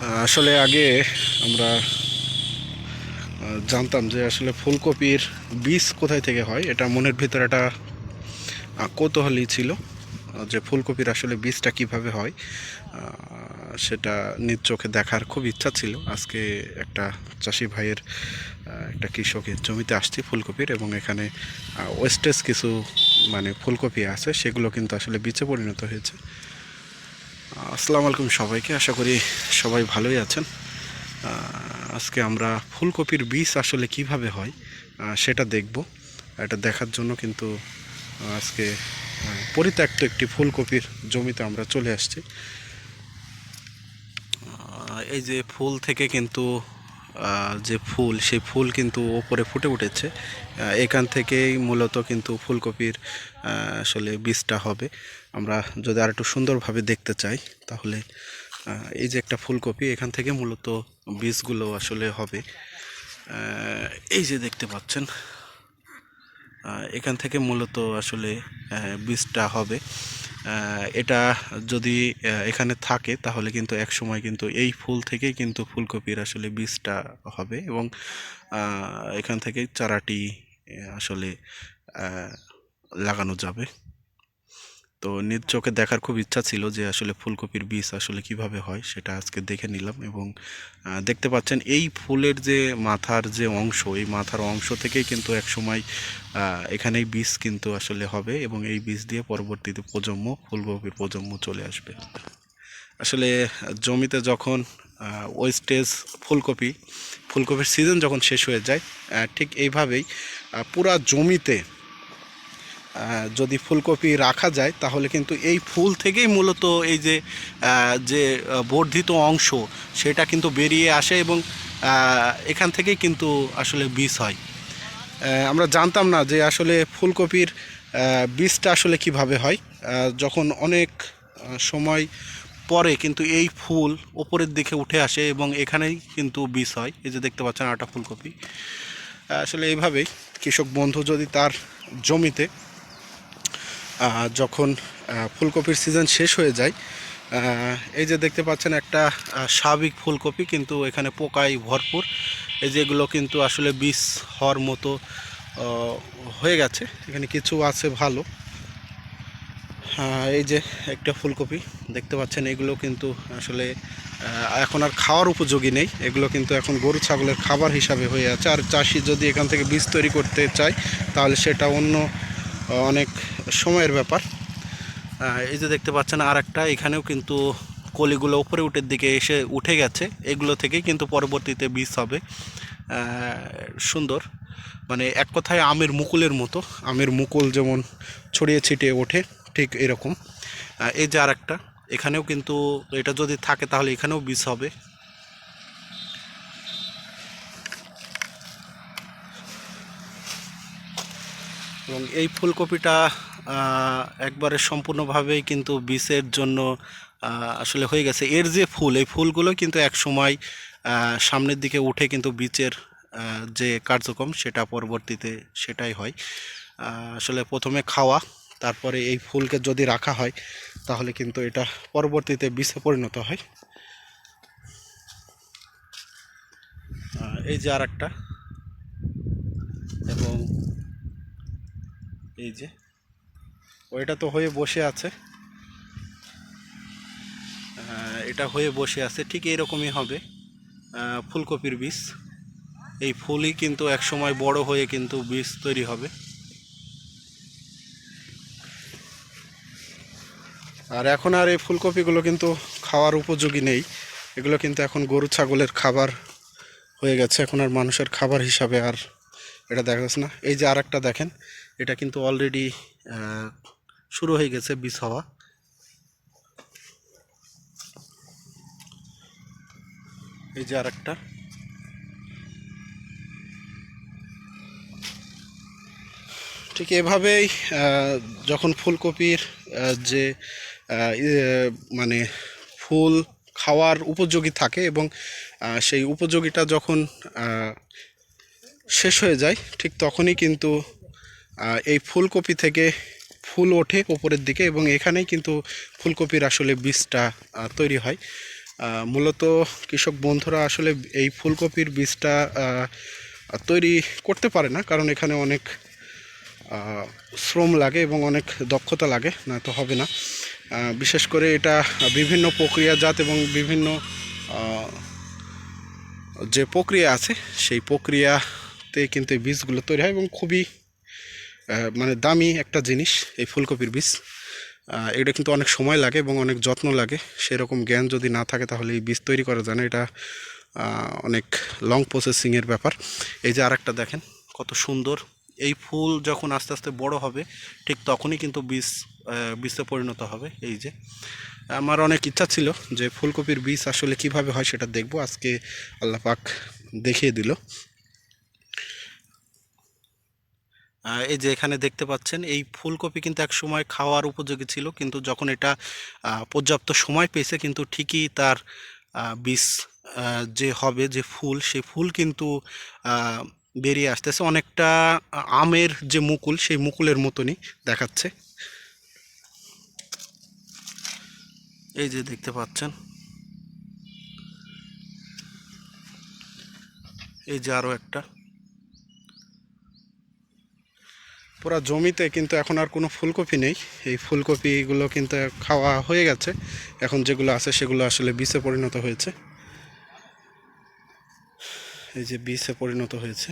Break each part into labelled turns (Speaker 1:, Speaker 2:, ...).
Speaker 1: আসলে আগে আমরা জানতাম যে আসলে ফুলকপির বীজ কোথায় থেকে হয়। এটা মনের ভিতরে একটা আহ, কৌতূহলী ছিল যে ফুলকপির আসলে বীজটা কীভাবে হয় সেটা নিজ চোখে দেখার খুব ইচ্ছা ছিল। আজকে একটা চাষি ভাইয়ের একটা কৃষকের জমিতে আসছি ফুলকপির এবং এখানে ওয়েস্টেজ কিছু মানে ফুলকপি আছে সেগুলো কিন্তু আসলে বীজে পরিণত হয়েছে। আসসালামু আলাইকুম সবাইকে। আশা করি সবাই ভালোই আছেন। আজকে আমরা ফুলকপির বীজ আসলে কীভাবে হয় সেটা দেখব। এটা দেখার জন্য কিন্তু আজকে পরিত্যক্ত একটি ফুলকপির জমিতে আমরা চলে আসছি। এই যে ফুল থেকে কিন্তু যে ফুল, সেই ফুল কিন্তু ওপরে ফুটে উঠেছে। এখান থেকেই মূলত কিন্তু ফুলকপির আসলে বীজটা হবে। আমরা যদি আর একটু সুন্দরভাবে দেখতে চাই, তাহলে এই যে একটা ফুলকপি, এখান থেকে মূলত বীজগুলো আসলে হবে। এই যে দেখতে পাচ্ছেন এখান থেকে মূলত আসলে বীজটা হবে। এটা যদি এখানে থাকে, তাহলে কিন্তু এক সময় কিন্তু এই ফুল থেকেই কিন্তু ফুলকপির আসলে বীজটা হবে এবং এখান থেকে চারাটি আসলে লাগানো যাবে। তো নিজ চোখে দেখার খুব ইচ্ছা ছিল যে আসলে ফুলকপির বীজ আসলে কীভাবে হয়, সেটা আজকে দেখে নিলাম এবং দেখতে পাচ্ছেন এই ফুলের যে মাথার যে অংশ, এই মাথার অংশ থেকেই কিন্তু এক সময় এখানেই বীজ কিন্তু আসলে হবে এবং এই বীজ দিয়ে পরবর্তীতে প্রজন্ম, ফুলকপির প্রজন্ম চলে আসবে। আসলে জমিতে যখন ওয়েস্টেজ ফুলকপি, ফুলকপির সিজন যখন শেষ হয়ে যায় ঠিক এইভাবেই পুরা জমিতে যদি ফুলকপি রাখা যায়, তাহলে কিন্তু এই ফুল থেকেই মূলত এই যে যে বর্ধিত অংশ, সেটা কিন্তু বেরিয়ে আসে এবং এখান থেকেই কিন্তু আসলে বীজ হয়। আমরা জানতাম না যে আসলে ফুলকপির বীজটা আসলে কীভাবে হয়। যখন অনেক সময় পরে কিন্তু এই ফুল ওপরের দিকে উঠে আসে এবং এখানেই কিন্তু বীজ হয়। এই যে দেখতে পাচ্ছেন আটা ফুলকপি। আসলে এইভাবেই কৃষক বন্ধু যদি তার জমিতে যখন ফুলকপির সিজন শেষ হয়ে যায় এই যে দেখতে পাচ্ছেন একটা স্বাভাবিক ফুলকপি কিন্তু এখানে পোকায় ভরপুর। এই যেগুলো কিন্তু আসলে বীজ হওয়ার মতো হয়ে গেছে। এখানে কিছু আছে ভালো। এই যে একটা ফুলকপি দেখতে পাচ্ছেন, এগুলো কিন্তু আসলে এখন আর খাওয়ার উপযোগী নেই। এগুলো কিন্তু এখন গরু ছাগলের খাবার হিসাবে হয়ে আছে। আর চাষি যদি এখান থেকে বীজ তৈরি করতে চায়, তাহলে সেটা অন্য অনেক সময়ের ব্যাপার। এই যে দেখতে পাচ্ছেন আর একটা এখানেও কিন্তু কলিগুলো উপরে উঠের দিকে এসে উঠে গেছে। এগুলো থেকেই কিন্তু পরবর্তীতে বীজ হবে। সুন্দর। মানে এক কথায় আমের মুকুলের মতো। আমের মুকুল যেমন ছড়িয়ে ছিটিয়ে ওঠে, ঠিক এরকম। এই যে আর একটা এখানেও কিন্তু এটা যদি থাকে তাহলে এখানেও বীজ হবে। এবং এই ফুলকপিটা একবারে সম্পূর্ণভাবেই কিন্তু বীজের জন্য আসলে হয়ে গেছে। এর যে ফুল, এই ফুলগুলো কিন্তু এক সময় সামনের দিকে উঠে কিন্তু বীজের যে কার্যক্রম সেটা পরবর্তীতে সেটাই হয়। আসলে প্রথমে খাওয়া, তারপরে এই ফুলকে যদি রাখা হয়, তাহলে কিন্তু এটা পরবর্তীতে বীজে পরিণত হয়। এই যে আর একটা এবং এই যে, ওইটা তো হয়ে বসে আছে। এটা হয়ে বসে আছে, ঠিক এরকমই হবে। ফুলকপির বীজ। এই ফুলই কিন্তু এক সময় বড় হয়ে কিন্তু বীজ তৈরি হবে। আর এখন আর এই ফুলকপিগুলো কিন্তু খাওয়ার উপযোগী নেই। এগুলো কিন্তু এখন গরু ছাগলের খাবার হয়ে গেছে। এখন আর মানুষের খাবার হিসাবে আর এটা দেখা যাচ্ছে না। এই যে আর দেখেন এটা কিন্তু অলরেডি শুরু হয়ে গেছে বীজ হওয়া। এই যে আর একটা ঠিক এভাবেই যখন ফুলকপির যে মানে ফুল খাওয়ার উপযোগী থাকে এবং সেই উপযোগীটা যখন শেষ হয়ে যায়, ঠিক তখনই কিন্তু এই ফুলকপি থেকে ফুল ওঠে ওপরের দিকে এবং এখানেই কিন্তু ফুলকপির আসলে বীজটা তৈরি হয়। মূলত কৃষক বন্ধুরা আসলে এই ফুলকপির বীজটা তৈরি করতে পারে না কারণ এখানে অনেক শ্রম লাগে এবং অনেক দক্ষতা লাগে, না তো হবে না। বিশেষ করে এটা বিভিন্ন প্রক্রিয়াজাত এবং বিভিন্ন যে প্রক্রিয়া আছে সেই প্রক্রিয়াতে কিন্তু এই বীজগুলো তৈরি হয় এবং খুবই মানে দামি একটা জিনিস, এই ফুলকপির বীজ। এটা কিন্তু অনেক সময় লাগে এবং অনেক যত্ন লাগে। সেরকম জ্ঞান যদি না থাকে তাহলে এই বীজ তৈরি করা যায় না। এটা অনেক লং প্রসেসিংয়ের ব্যাপার। এই যে আরেকটা দেখেন, কত সুন্দর। এই ফুল যখন আস্তে আস্তে বড় হবে, ঠিক তখনই কিন্তু বীজ বীজে পরিণত হবে। এই যে, আমার অনেক ইচ্ছা ছিল যে ফুলকপির বীজ আসলে কীভাবে হয় সেটা দেখব। আজকে আল্লাহ পাক দেখিয়ে দিল। এই যে এখানে দেখতে পাচ্ছেন, এই ফুলকপি কিন্তু এক সময় খাওয়ার উপযোগী ছিল, কিন্তু যখন এটা পর্যাপ্ত সময় পেয়েছে, কিন্তু ঠিকই তার বীজ যে হবে, যে ফুল সেই ফুল কিন্তু বেরিয়ে আসতেছে। অনেকটা আমের যে মুকুল, সেই মুকুলের মতনই দেখাচ্ছে। এই যে দেখতে পাচ্ছেন। এই যে আরও একটা। পুরো জমিতে কিন্তু এখন আর কোনো ফুলকপি নেই। এই ফুলকপিগুলো কিন্তু খাওয়া হয়ে গেছে। এখন যেগুলো আছে সেগুলো আসলে বিষে পরিণত হয়েছে। এই যে বিষে পরিণত হয়েছে।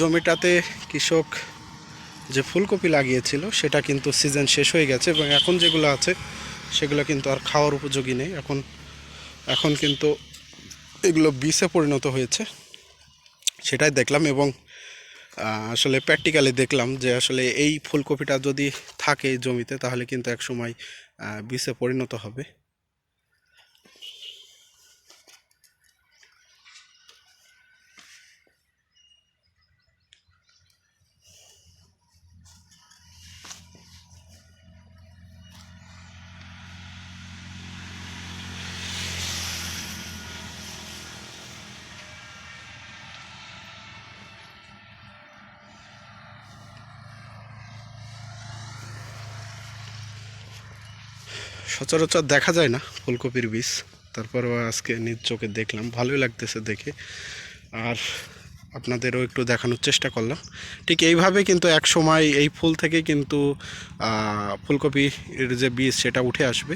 Speaker 1: জমিটাতে কৃষক যে ফুলকপি লাগিয়েছিল, সেটা কিন্তু সিজন শেষ হয়ে গেছে এবং এখন যেগুলো আছে, সেগুলো কিন্তু আর খাওয়ার উপযোগী নেই। এখন এখন কিন্তু এগুলো বিষে পরিণত হয়েছে, সেটাই দেখলাম এবং আসলে প্র্যাকটিক্যালি দেখলাম যে আসলে এই ফুলকপিটা যদি থাকে জমিতে তাহলে কিন্তু এক সময় বিষে পরিণত হবে। সচরাচর দেখা যায় না ফুলকপির বীজ। তারপরেও আজকে নিজ চোখে দেখলাম, ভালোই লাগতেছে দেখে। আর আপনাদেরও একটু দেখানোর চেষ্টা করলাম। ঠিক এইভাবে কিন্তু এক সময় এই ফুল থেকে কিন্তু ফুলকপির যে বীজ সেটা উঠে আসবে।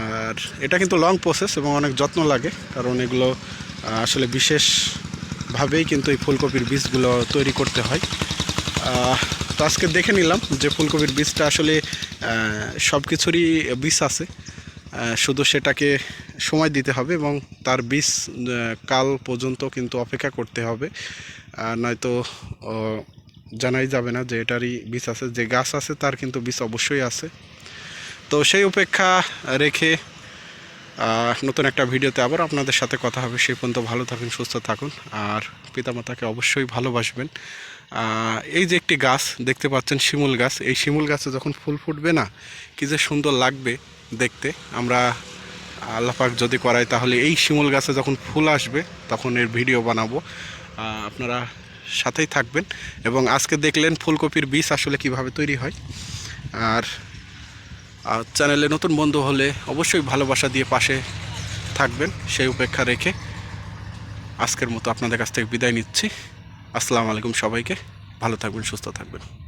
Speaker 1: আর এটা কিন্তু লং প্রসেস এবং অনেক যত্ন লাগে, কারণ এগুলো আসলে বিশেষভাবেই কিন্তু এই ফুলকপির বীজগুলো তৈরি করতে হয়। তো আজকে দেখে নিলাম যে ফুলকপির বীজটা আসলে সব কিছুরই বীজ আছে। শুধু সেটাকে সময় দিতে হবে এবং তার বীজ কাল পর্যন্ত কিন্তু অপেক্ষা করতে হবে। নয়তো জানাই যাবে না যে এটারই বীজ আছে। যে গাছ আছে তার কিন্তু বীজ অবশ্যই আছে। তো সেই উপেক্ষা রেখে নতুন একটা ভিডিওতে আবার আপনাদের সাথে কথা হবে। সেই পর্যন্ত ভালো থাকুন, সুস্থ থাকুন। আর পিতামাতাকে অবশ্যই ভালোবাসবেন। এই যে একটি গাছ দেখতে পাচ্ছেন, শিমুল গাছ। এই শিমুল গাছে যখন ফুল ফুটবে না, কি যে সুন্দর লাগবে দেখতে। আমরা আল্লাপাক যদি করাই, তাহলে এই শিমুল গাছে যখন ফুল আসবে, তখন এর ভিডিও বানাবো। আপনারা সাথেই থাকবেন। এবং আজকে দেখলেন ফুলকপির বীজ আসলে কীভাবে তৈরি হয়। আর চ্যানেলে নতুন বন্ধু হলে অবশ্যই ভালোবাসা দিয়ে পাশে থাকবেন। সেই উপেক্ষা রেখে আজকের মতো আপনাদের কাছ থেকে বিদায় নিচ্ছি। আসসালামু আলাইকুম সবাইকে। ভালো থাকবেন সুস্থ থাকবেন।